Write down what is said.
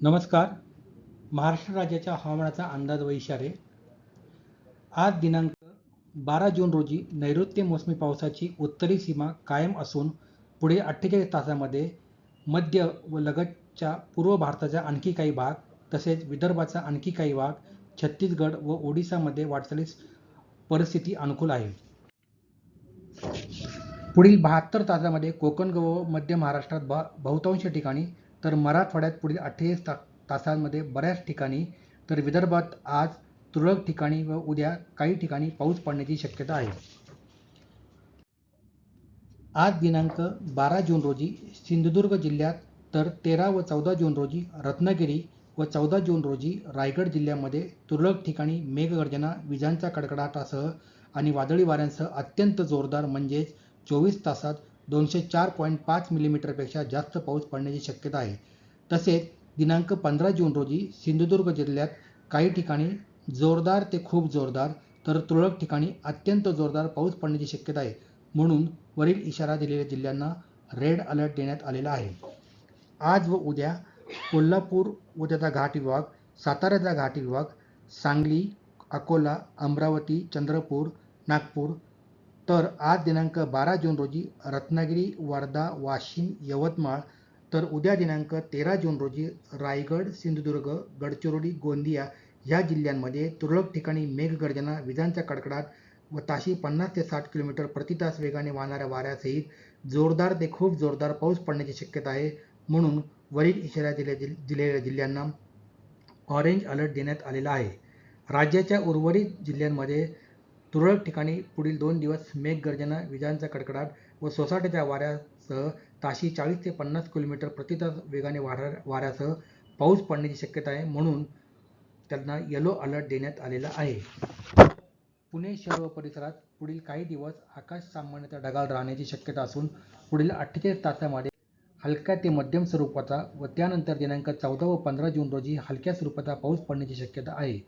नमस्कार. महाराष्ट्र राज्याच्या हवामानाचा अंदाज व इशारे. आज दिनांक बारा जून रोजी नैऋत्य मोसमी पावसाची उत्तरी सीमा कायम असून पुढील अठ्ठेचाळीस तासामध्ये मध्य व लगतच्या पूर्व भारताचा आणखी काही भाग तसेच विदर्भाचा आणखी काही भाग छत्तीसगड व ओडिसामध्ये वाटचालीस परिस्थिती अनुकूल आहे. पुढील बहात्तर तासामध्ये कोकण व मध्य महाराष्ट्रात बहुतांश ठिकाणी तर मराठवाड्यात पुढील अठ्ठेचाळीस ता तासांमध्ये बऱ्याच ठिकाणी तर विदर्भात आज तुरळक ठिकाणी व उद्या काही ठिकाणी पाऊस पडण्याची शक्यता आहे. आज दिनांक बारा जून रोजी सिंधुदुर्ग जिल्ह्यात तर तेरा व चौदा जून रोजी रत्नागिरी व चौदा जून रोजी रायगड जिल्ह्यामध्ये तुरळक ठिकाणी मेघगर्जना विजांचा कडकडाटासह आणि वादळी वाऱ्यांसह अत्यंत जोरदार म्हणजेच चोवीस तासात दोनशे चार पॉईंट पाच मिलीमीटरपेक्षा जास्त पाऊस पडण्याची शक्यता आहे. तसेच दिनांक पंधरा जून रोजी सिंधुदुर्ग जिल्ह्यात काही ठिकाणी जोरदार ते खूप जोरदार तर तुरळक ठिकाणी अत्यंत जोरदार पाऊस पडण्याची शक्यता आहे. म्हणून वरील इशारा दिलेल्या जिल्ह्यांना रेड अलर्ट देण्यात आलेला आहे. आज व उद्या कोल्हापूर व त्याचा घाट विभाग साताऱ्याचा घाट विभाग सांगली अकोला अमरावती चंद्रपूर नागपूर तर आज दिनांक बारा जून रोजी रत्नागिरी वर्धा वाशिम यवतमाळ तर उद्या दिनांक तेरा जून रोजी रायगड सिंधुदुर्ग गडचिरोली गोंदिया ह्या जिल्ह्यांमध्ये तुरळक ठिकाणी मेघगर्जना विजांचा कडकडाट व ताशी पन्नास ते साठ किलोमीटर प्रति तास वेगाने वाहणाऱ्या वाऱ्यासहित जोरदार ते खूप जोरदार पाऊस पडण्याची शक्यता आहे. म्हणून वरील इशारा दिल्या दिलेल्या जिल्ह्यांना ऑरेंज अलर्ट देण्यात आलेला आहे. राज्याच्या उर्वरित जिल्ह्यांमध्ये तुरळक ठिकाणी पुढील दोन दिवस मेघगर्जना विजांचा कडकडाट व सोसाट्याच्या वाऱ्यासह ताशी चाळीस ते पन्नास किलोमीटर प्रतितास वेगाने वाढा वाऱ्यासह पाऊस पडण्याची शक्यता आहे म्हणून त्यांना येलो अलर्ट देण्यात आलेला आहे. पुणे शहर व परिसरात पुढील काही दिवस आकाश सामान्यतः ढगाळ राहण्याची शक्यता असून पुढील अठ्ठेचाळीस तासामध्ये हलक्या ते मध्यम स्वरूपाचा व त्यानंतर दिनांक चौदा व पंधरा जून रोजी हलक्या स्वरूपाचा पाऊस पडण्याची शक्यता आहे.